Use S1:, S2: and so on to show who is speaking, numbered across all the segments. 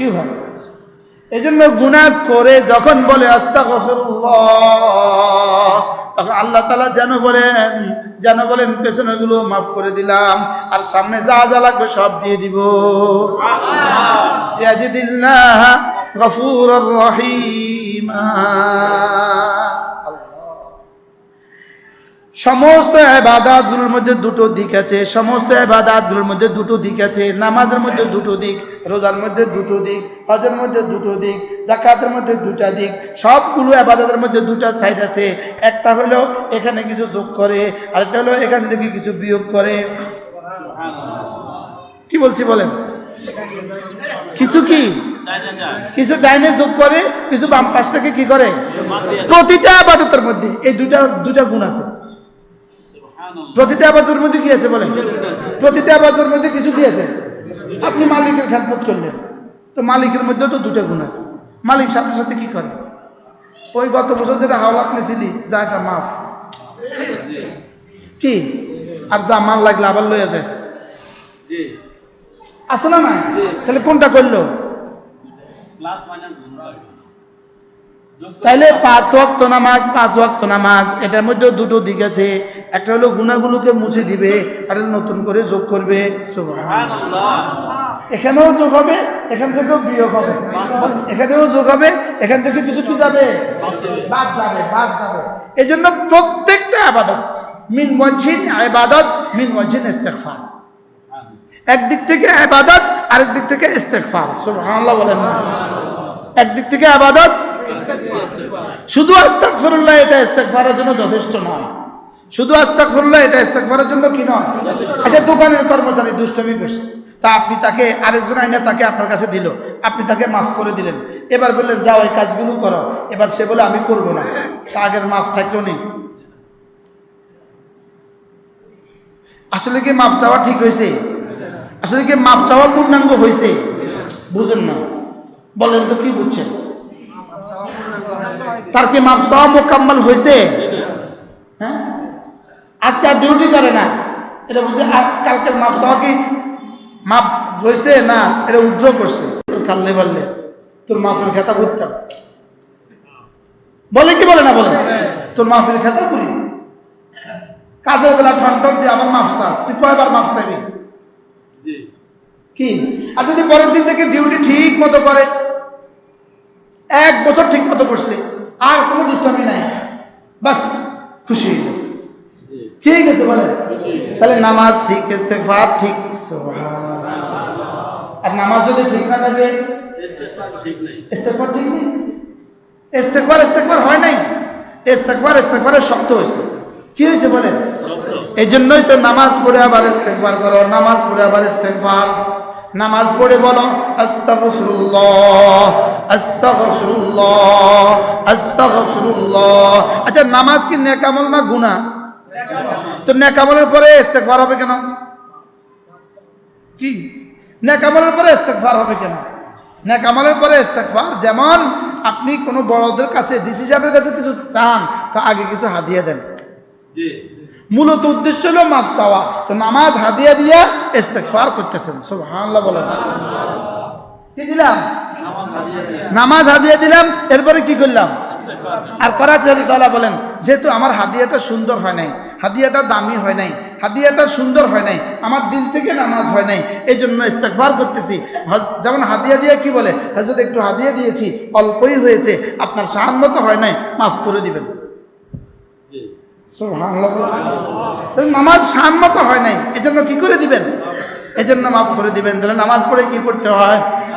S1: কীভাবে এই জন্য গুণা করে যখন বলে আস্তা তখন আল্লাহ তালা যেন বলেন যেন বলেন পেছনে পেছনেগুলো মাফ করে দিলাম আর সামনে যা যা লাগবে সব দিয়ে দিব। গফুরুর রহিমা। সমস্ত এবাদাতগুলোর মধ্যে দুটো দিক আছে, সমস্ত এবাদাতগুলোর মধ্যে দুটো দিক আছে, নামাজের মধ্যে দুটো দিক, রোজার মধ্যে দুটো দিক, হজের মধ্যে দুটো দিক জাকাতের মধ্যে দুটা দিক, সবগুলো এবাদাতের মধ্যে দুটা সাইড আছে। একটা হলো এখানে কিছু যোগ করে, আরেকটা হলো এখান থেকে কিছু বিয়োগ করে। কি বলছি বলেন? কিছু কি? কিছু ডাইনে যোগ করে, কিছু বাম পাশ থেকে কি করে? প্রতিটা আবাদতের মধ্যে, এই দুটা দুটা গুণ আছে। প্রতিটা আবাদতের মধ্যে কি আছে বলেন? প্রতিটা আবাদতের মধ্যে কিছু কি আছে? আপনি মালিকের খেদমত করলেন। তো মালিকের মধ্যে তো দুটো গুণ আছে। মালিক সাথে সাথে কি করে? ওই গত বছর যেটা হাওলাত নিয়েছিলি যা এটা মাফ। কি? আর যা মাল লাগলে আবার লইয়া যাস আছে না না তাহলে কোনটা করল? তাইলে পাঁচ ওয়াক্ত নামাজ পাঁচ ওয়াক্ত নামাজ এটার মধ্যে দুটো দিক আছে। একটা হলো গুণাগুলোকে মুছে দিবে আর নতুন করে যোগ করবে। এখানেও যোগ হবে এখান থেকেও বিয়োগ হবে। এখানেও যোগ হবে এখান থেকে কিছু কি যাবে? বাদ যাবে বাদ যাবে। এই জন্য প্রত্যেকটা আবাদত মিন মজিন আবাদত মিন মজিন ইস্তেগফার। একদিক থেকে আবাদত আরেক দিক থেকে ইস্তেগফার। সুবহানাল্লাহ বলেন না। একদিক থেকে আবাদত শুধু আস্তাগফিরুল্লাহ, এটা ইস্তেগফারের জন্য যথেষ্ট নয়। শুধু আস্তাগফিরুল্লাহ, এটা ইস্তেগফারের জন্য কি নয়? আচ্ছা দোকানের কর্মচারী দুষ্টমি করছে। তা আপনি তাকে আরেকজন আইনা তাকে আপনার কাছে দিল। আপনি তাকে মাফ করে দিলেন। এবার বললেন, যাও, এই কাজগুলো করো। এবার সে বলে, আমি করব না। আগের মাফ থাকলেও নেই আসলে কি মাফ চাওয়া ঠিক হয়েছে? আসলে কি মাপ চাওয়া পূর্ণাঙ্গ হয়েছে? বুঝেন না। বলেন তো কি বুঝছেন? তার কি মাপ চাওয়া মোকাম্মল হয়েছে? হ্যাঁ? আজকে আর ডিউটি করে না। এটা বুঝে কালকের মাপ চাওয়া কি মাপ রয়েছে না এটা উজ্জ্ব করছে? কাললে বললে। তোর মাফের খেতা করতাম বলে কি বলে না বলে? তোর মাফের খেতা করি কাজের বেলা ঠন ঠন দিয়ে আবার মাপ চাস তুই কয়বার মাপ চাইবি কি? আর যদি পরের দিন থেকে ডিউটি ঠিক মতো করে এক বছর ঠিক মতো করছে, আর কোনো দুষ্টামি নাই। বাস, খুশি হয়ে গেছে। কি হয়ে গেছে বলে তাহলে নামাজ ঠিক, ইস্তেগফার ঠিক আর নামাজ যদি ঠিক না থাকে? ইস্তেগফার ঠিক নেই। ইস্তেগফার ইস্তেগফার হয় নাই। ইস্তেগফার, ইস্তেগফারের শব্দ হয়েছে। কি হয়েছে বলেন? এই জন্যই তো নামাজ পড়ে আবার ইস্তেগফার করো। নামাজ পড়ে আবার ইস্তেগফার। নামাজ পড়ে বলো, আস্তাগফিরুল্লাহ। আস্তাগফিরুল্লাহ আস্তাগফিরুল্লাহ। আচ্ছা নামাজ কি নেকামল না গুনাহ? তো নেকামলের পরে ইস্তেগফার হবে কেন? কি? নেকামলের পরে ইস্তেগফার হবে কেন? নেকামলের পরে ইস্তেগফার যেমন আপনি কোনো বড়দের কাছে ডিসি সাহেবের কাছে কিছু চান তো আগে কিছু হাদিয়া দেন। মূলত উদ্দেশ্য হলো মাফ চাওয়া। তো নামাজ হাদিয়া দিয়া ইস্তেগফার করতেছেন। সুবহানাল্লাহ বলেন। কি দিলাম? নামাজ হাদিয়া দিলাম এরপরে কি করলাম? আর করাচি তালা বলেন যেহেতু আমার হাদিয়াটা সুন্দর হয় নাই হাদিয়াটা দামি হয় নাই হাদিয়াটা সুন্দর হয় নাই আমার দিল থেকে নামাজ হয় নাই এই জন্য ইস্তেগফার করতেছি। যেমন হাদিয়া দিয়ে কি বলে হজরত একটু হাদিয়া দিয়েছি অল্পই হয়েছে আপনার সাহান মতো হয় নাই মাফ করে দিবেন। নামাজ সাম্মত হয় নাই এজন্য কি করে দিবেন? এজন্য মাফ করে দিবেন। তাহলে নামাজ পড়ে কি পড়তে হয়?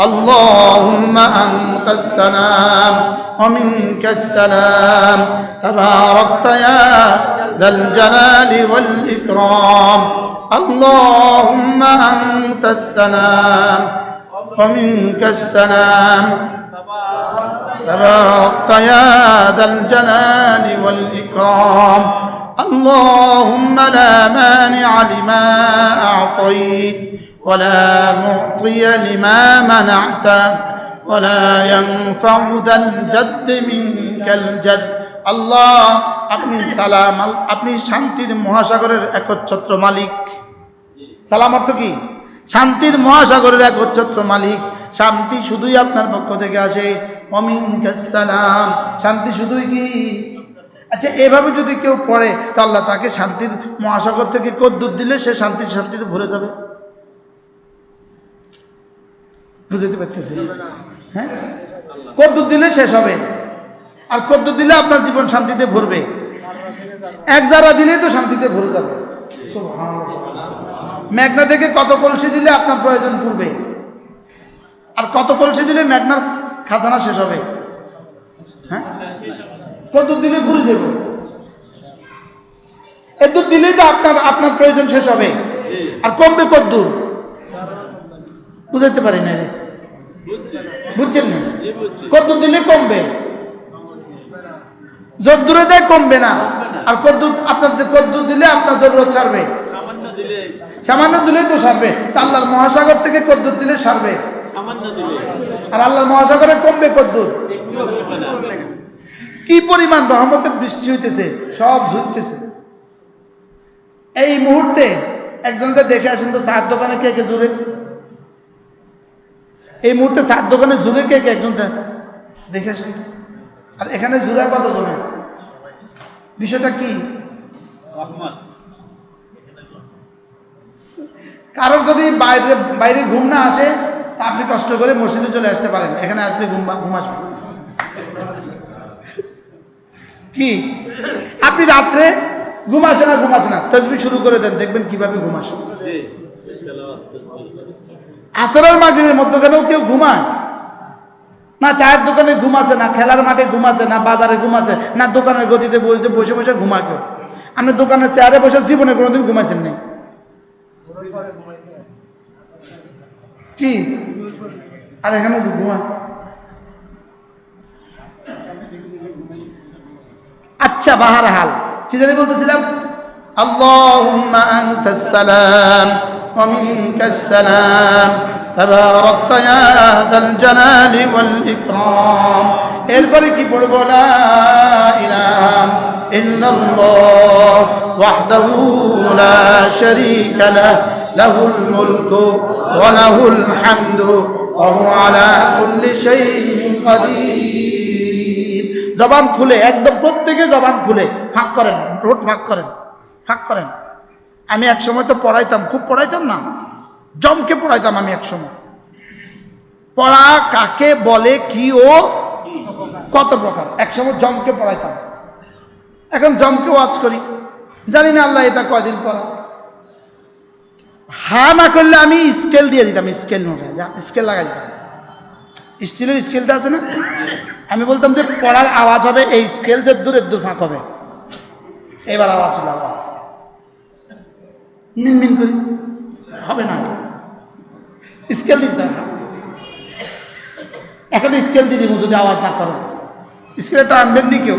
S1: اللهم أنت السلام ومنك السلام. تباركت يا ذا الجلال والإكرام. اللهم أنت السلام ومنك السلام. تباركت يا ذا الجلال والإكرام. اللهم لا مانع لما أعطيت ولا معطي لما منعت ولا ينفع ذا الجد منك الجد আল্লাহ আপনি সালাম আল- আপনি শান্তির মহাসাগরের একচ্ছত্র মালিক সালাম অর্থ কি শান্তির মহাসাগরের একচ্ছত্র মালিক শান্তি শুধুই আপনার পক্ষ থেকে আসে অমিন সালাম শান্তি শুধুই কি আচ্ছা এভাবে যদি কেউ পড়ে তা আল্লাহ তাকে শান্তির মহাসাগর থেকে কদ্দুর দিলে সে শান্তি শান্তিতে ভরে যাবে বুঝতে পারতেছি হ্যাঁ? কদ্দুর দিলে শেষ হবে। আর কদ্দুর দিলে আপনার জীবন শান্তিতে ভরবে। এক যারা দিলেই তো শান্তিতে ভরে যাবে। মেঘনা থেকে কত কলসি দিলে আপনার প্রয়োজন পূর্বে আর কত কলসি দিলে মেঘনার খাজানা শেষ হবে? হ্যাঁ? কত দিলে ঘুরে যাব। এদূর দিলেই তো আপনার আপনার প্রয়োজন শেষ হবে। আর কমবে কদ্দূর। বুঝাইতে পারি না রে। বুঝছেন না? কদ্দূর দিলে কমবে। যদ্দূরে দেয় কমবে না। আর কদ্দুর, আপনার কদ্দুর দিলে আপনার জরুরত ছাড়বে।
S2: সামান্য দিলে
S1: তো সারবে আল্লাহর মহাসাগর থেকে কদ্দুর দিলে সারবে আর আল্লাহর মহাসাগরে কমবে কদ্দুর। কি পরিমাণ রহমতের বৃষ্টি হইতেছে, সব ঝুঁকতেছে এই মুহূর্তে একজন একজনকে দেখে আসেন তো চার দোকানে কে কে জুড়ে? এই মুহূর্তে চার দোকানে জুড়ে কে কে একজন দেখে আসুন আর এখানে জুড়ে কত জনে বিষয়টা কি? কারোর যদি বাইরে বাইরে ঘুম না আসে তা আপনি কষ্ট করে মসজিদে চলে আসতে পারেন। এখানে আসলে ঘুম ঘুম আসবে। কি? আপনি রাত্রে ঘুম আসে না ঘুম আসে না? তসবি শুরু করে দেন দেখবেন কীভাবে ঘুম আসে। আসরের মাগরিবের মধ্যখানেও কেউ ঘুমায়? না চায়ের দোকানে ঘুম আছে, না খেলার মাঠে ঘুম আছে, না বাজারে ঘুম আছে, না দোকানের গতিতে বসে বসে বসে ঘুমা কেউ? আপনি দোকানের চেয়ারে বসে জীবনে কোনোদিন ঘুমাইছেন নেই কি? আর এখানে ঘুমা আচ্ছা বাহার হাল। কি জানি বলতেছিলাম? আনতাস সালাম। ওয়া মিনকাস সালাম তাবারাকত ইয়া যাল জালালি এরপরে কি পড়ব? লা ইলাহা ইল্লাল্লাহ ওয়াহদাহু লা শারীকা লাহ লাহুল মুলকু ওয়া লাহুল হামদু ওয়া হুয়া আলা কুল্লি শাইইন কাদির জবান খুলে, একদম প্রত্যেকে জবান খুলে, ফাঁক করেন রোড ফাঁক করেন ফাঁক করেন। আমি এক সময় তো পড়াইতাম, খুব পড়াইতাম না। জমকে পড়াইতাম আমি এক সময়। পড়া কাকে বলে, কি ও, কত প্রকার। এক সময় জমকে পড়াইতাম। এখন জমকে ওয়াজ করি। জানি না আল্লাহ এটা কয়দিন পর হা না করলে আমি স্কেল দিয়ে দিতাম, স্কেল স্কেল লাগাই দিতাম। স্টিলের স্কেলটা আছে না? আমি বলতাম যে পড়ার আওয়াজ হবে, এই স্কেল যে দূরের দূর ফাঁক হবে। এবার আওয়াজ লাগাও। মিনমিন করি হবে না। স্কেল দিতে হবে এখন স্কেল দিয়ে দিব যদি আওয়াজ না করো। স্কেলে টানবেন নি কেউ?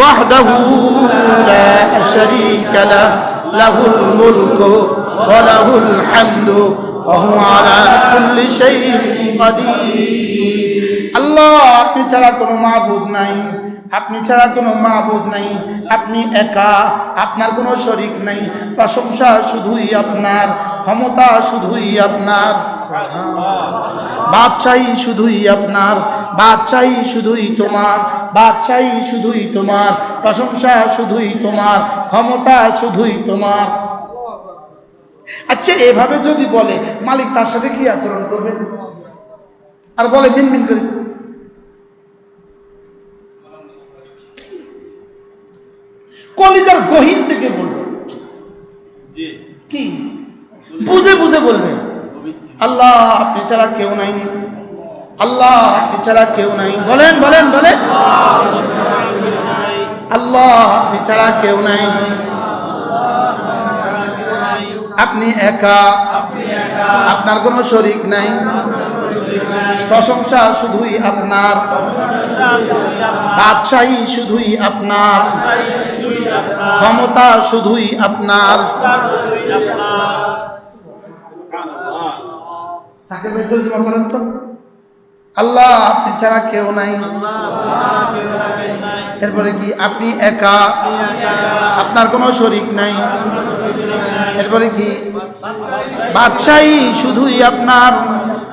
S1: وحده لا شريك له له الملك وله الحمد وهو على كل شيء قدير الله আপনি ছাড়া কোনো মাহবুদ নাই। আপনি ছাড়া কোনো মাহবুদ নাই, আপনি একা, আপনার কোনো শরিক নাই, প্রশংসা শুধুই আপনার, ক্ষমতা শুধুই আপনার, বাদশাহী শুধুই আপনার, বাদশাহী শুধুই তোমার, বাদশাহী শুধুই তোমার, প্রশংসা শুধুই তোমার, ক্ষমতা শুধুই তোমার। আচ্ছা এভাবে যদি বলে, মালিক তার সাথে কি আচরণ করবে? আর বলে মিন মিন করে। কলিজার গহীন থেকে বলবে কি? বুঝে বুঝে বলবে আল্লাহ আপনি ছাড়া কেউ নাই। আল্লাহ আপনি ছাড়া কেউ নাই। বলেন বলেন বলেন। আল্লাহ আপনি ছাড়া কেউ নাই। আপনি একা। আপনার কোনো শরিক নাই। প্রশংসা শুধুই আপনার। বাদশাহী শুধুই আপনার। ক্ষমতা শুধুই আপনার। সাকিব করেন তো। আল্লাহ আপনি ছাড়া কেউ নাই। এরপরে কি, আপনি একা। আপনার কোনো শরিক নাই। এরপরে কি, বাদশাহী শুধুই আপনার।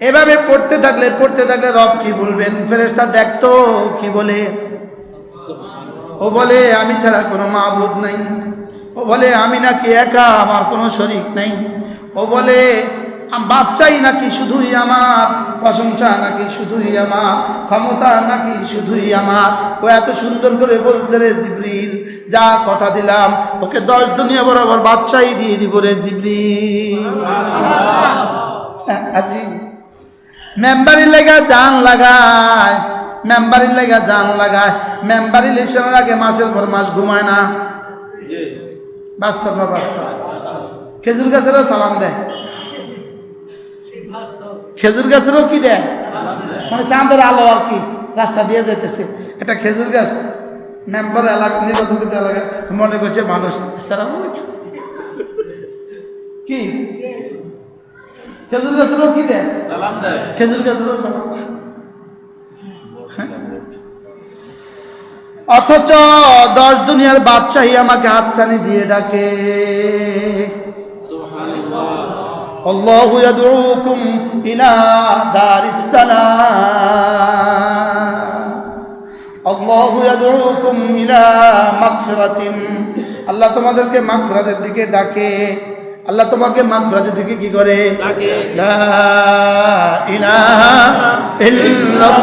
S1: এভাবে পড়তে থাকলে পড়তে থাকলে রব কি বলবেন? ফেরেশতা দেখতো কি বলে? ও বলে আমি ছাড়া কোনো মাবুদ নাই। ও বলে আমি নাকি একা আমার কোনো শরিক নাই। ও বলে বাচ্চাই নাকি শুধুই আমার প্রশংসা নাকি শুধুই আমার ক্ষমতা নাকি শুধুই আমার। ও এত সুন্দর করে বলছে রে জিবরিল যা কথা দিলাম ওকে দশ দুনিয়া বরাবর বাচ্চাই দিয়ে দিব রে জিবরিল। হ্যাঁ, আজি মেম্বারির লেগা জান লাগায় মেম্বারির লেগা জান লাগায়। মেম্বার ইলেকশনের আগে মাসের পর মাস ঘুমায় না। বাস্তব না বাস্তব? খেজুর গাছেরও সালাম দেয়। খেজুর গাছেরও কি দেয়? মানে চাঁদের আলো আর কি রাস্তা দিয়ে যেতেছে এটা খেজুর গাছ। মেম্বার এলাকা নির্বাচন এলাকা মনে করছে মানুষ। আসসালামু কি? খেজুর গাছেরও কি দেয়
S2: সালাম দেয়
S1: খেজুর গাছেরও সালাম দেয়। হ্যাঁ? অথচ দশ দুনিয়ার বাদশাহী আমাকে হাতছানি দিয়ে ডাকে
S2: সুবহানাল্লাহ
S1: الله يدعوكم إلى دار السلام الله يدعوكم إلى مغفرة আল্লাহ তোমাদেরকে মাগফিরাতের দিকে ডাকে আল্লাহ তোমাকে মাগফিরাতের দিকে কি করে। লা ইলাহা ইল্লাল্লাহ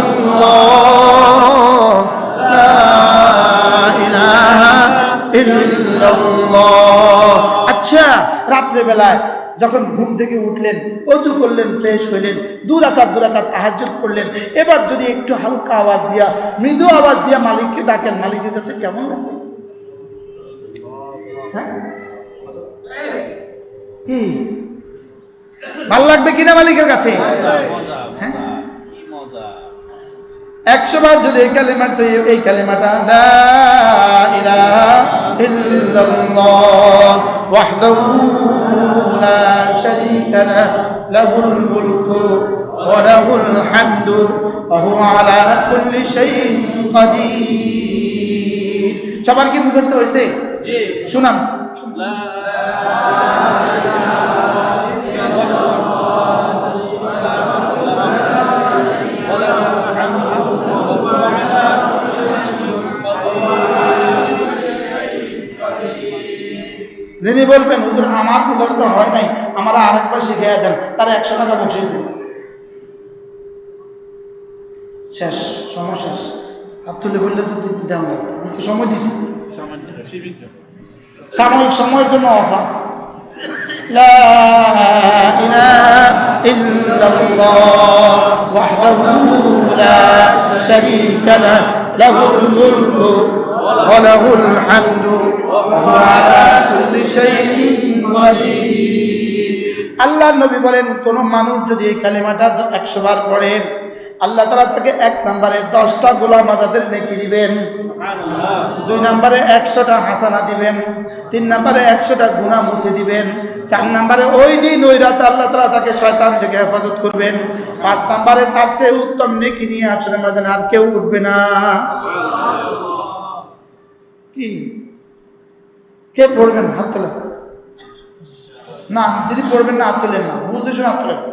S1: লা ইলাহা ইল্লাল্লাহ। আচ্ছা রাত্রে বেলায় যখন ঘুম থেকে উঠলেন অজু করলেন ফ্রেশ হইলেন দুরাকাত দুরাকাত তাহাজ্জুদ করলেন এবার যদি একটু হালকা আওয়াজ দিয়া মৃদু আওয়াজ দিয়া মালিককে ডাকেন মালিকের কাছে কেমন লাগবে? হ্যাঁ? কি ভালো লাগবে কিনা মালিকের কাছে? হ্যাঁ? একশো বার যদি এই কালিমাটা এই কালিমাটা সবার কি মুখস্থ হয়েছে
S2: লা
S1: যিনি বলবেন হুজুর আমার মুখস্থ হয় নাই আমার আরেকবার শিখিয়ে দেন তারা একশো টাকা বকশিস দেন। শেষ সময় শেষ। হাত তুলে বললে তো না। আমি তো সময় দিছি। সাময়িক সময়ের জন্য অফার। لا إله إلا الله وحده لا شريك له له الملك وله الحمد وهو على كل شيء قدير আল্লাহ নবী বলেন কোন মানুষ যদি এই কালেমাটা একশো বার পড়ে আল্লাহ তালা তাকে এক নম্বরে দশটা গোলাম আজাদের নেকি দিবেন। দুই নম্বরে একশোটা হাসানা দিবেন। তিন নম্বরে একশোটা গুণা মুছে দিবেন। চার নম্বরে ওই দিন ওই রাতে আল্লাহ তালা তাকে শয়তান থেকে হেফাজত করবেন। পাঁচ নম্বরে তার চেয়ে উত্তম নেকি নিয়ে আসলে ময়দানে আর কেউ উঠবে না। কি? কে পড়বেন? হাত তোলেন। না যিনি পড়বেন না হাত তোলেন না। বুঝে শুনে হাত তোলেন।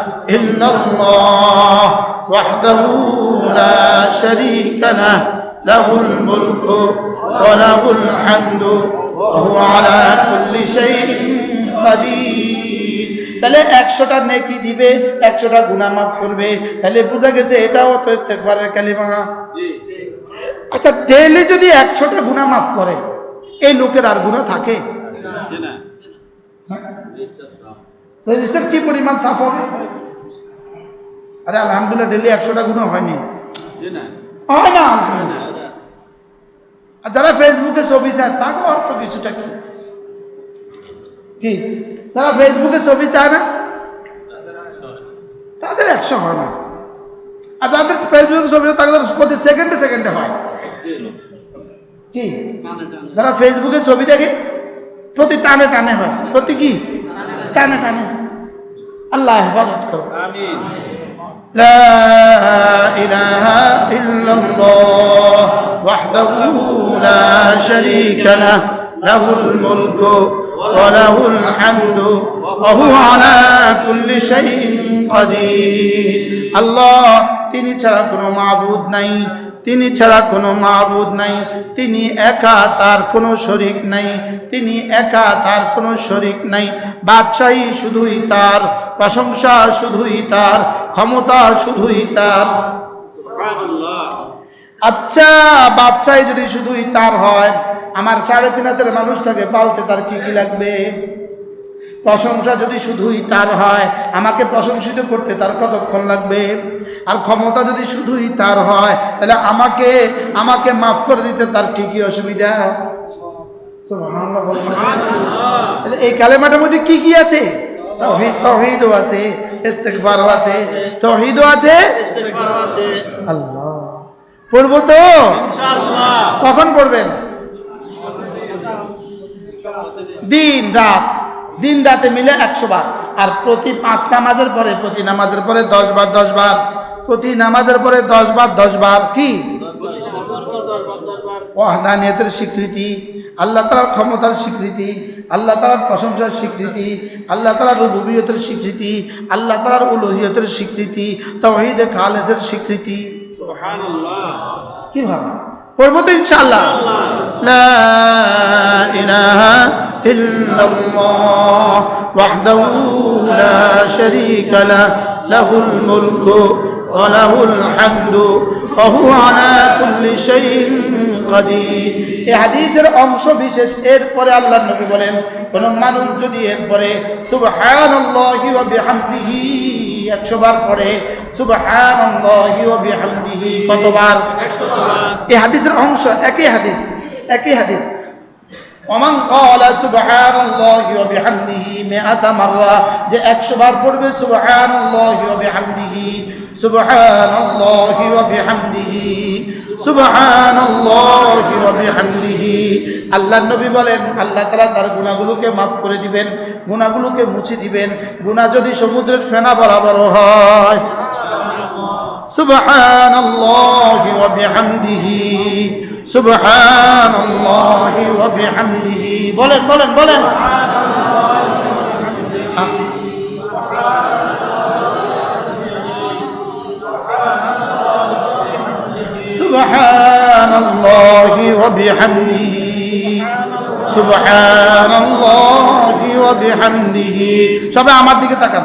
S1: إلا الله وحده لا شريك له له الملك وله الحمد وهو على كل شيء قدير তাহলে একশোটা নেকি দিবে একশোটা গুণা মাফ করবে। তাহলে বোঝা গেছে এটাও তো ইস্তেকফারের কালিমা। আচ্ছা ডেলি যদি একশোটা গুণা মাফ করে এই লোকের আর গুণা থাকে?
S2: হ্যাঁ?
S1: রেজিস্টার কি পরিমাণ সাফ হবে? আরে আলহামদুলিল্লাহ ডেলি একশোটা গুণও হয়নি। হয় না? আর যারা ফেসবুকে ছবি চায় তাকেও হয়তো কিছুটা কি? কি? যারা ফেসবুকে ছবি চায় না তাদের একশো হয় না। আর যাদের ফেসবুকে ছবি চায় তাদের প্রতি সেকেন্ডে সেকেন্ডে হয়। কি? যারা ফেসবুকে ছবি দেখে প্রতি টানে টানে হয়। প্রতি কি? টানে টানে। আল্লাহ হেফাজত করো।
S2: আমিন।
S1: لا إله إلا الله وحده لا شريك له له الملك وله الحمد وهو على كل شيء قدير الله তিনি ছাড়া কোনো মাবুদ নাই তিনি ছাড়া কোনো মাহবুদ নাই। তিনি একা তার কোনো শরিক নাই। তিনি একা তার কোনো শরিক নাই। বাদশাহী শুধুই তার, প্রশংসা শুধুই তার, ক্ষমতা শুধুই তার। আচ্ছা বাচ্চাই যদি শুধুই তার হয়, আমার সাড়ে তিন হাতের মানুষটাকে পালতে তার কি কি লাগবে? প্রশংসা যদি শুধুই তার হয় আমাকে প্রশংসিত করতে তার কতক্ষণ লাগবে? আর ক্ষমতা যদি শুধুই তার হয় তাহলে আমাকে আমাকে মাফ করে দিতে তার কি কি অসুবিধা? সুবহানাল্লাহ। বলবেন। তাহলে এই কালেমাটার মধ্যে কি কি আছে? তহিদ তহিদও আছে ইস্তেগফারও আছে তহিদও আছে আল্লাহ। পড়ব তো? কখন পড়বেন? দিন রাত। দিন রাতে মিলে একশো বার। আর প্রতি পাঁচ নামাজের পরে, প্রতি নামাজের পরে দশ বার দশ বার। প্রতি নামাজের পরে দশ বার দশ বার কি? ওয়াহদানিয়তের স্বীকৃতি, আল্লাহ তালার ক্ষমতার স্বীকৃতি, আল্লাহ তালার প্রশংসার স্বীকৃতি, আল্লাহ তালার রুবুবিয়তের স্বীকৃতি, আল্লাহ তালার উলহিয়তের স্বীকৃতি, তহিদে খালেসের স্বীকৃতি।
S2: সুবহানাল্লাহ।
S1: কীভাবে পড়ব তো ইনশাআল্লাহ। লা ইলাহা ইল্লাল্লাহ ওয়াহদাহু লা শারীকা লাহ লাহুল মুলকু ওয়া লাহুল হামদু ওয়া আলা কুল্লি শাইইন এই হাদিসের অংশ বিশেষ, এরপরে আল্লাহর নবী বলেন, কোন মানুষ যদি এরপরে সুবহানাল্লাহি ওয়া একশো বার পরে বিহামদিহি কতবার? এই হাদিসের অংশ একই হাদিস একই হাদিস। অমান ক্বালা সুবহানাল্লাহি ওয়া বিহামদিহি মিআতা মাররা, যে 100 বার পড়বে সুবহানাল্লাহি ওয়া বিহামদিহি সুবহানাল্লাহি ওয়া বিহামদিহি সুবহানাল্লাহি ওয়া বিহামদিহি আল্লাহর নবী বলেন আল্লাহ তাআলা তার গুনাহগুলোকে মাফ করে দিবেন গুনাহগুলোকে মুছে দিবেন গুনাহ যদি সমুদ্রের ফেনা বরাবর হয় سبحان الله وبحمده سبحان الله وبحمده বলেন বলেন বলেন سبحان الله وبحمده سبحان الله وبحمده সবাই আমার দিকে তাকান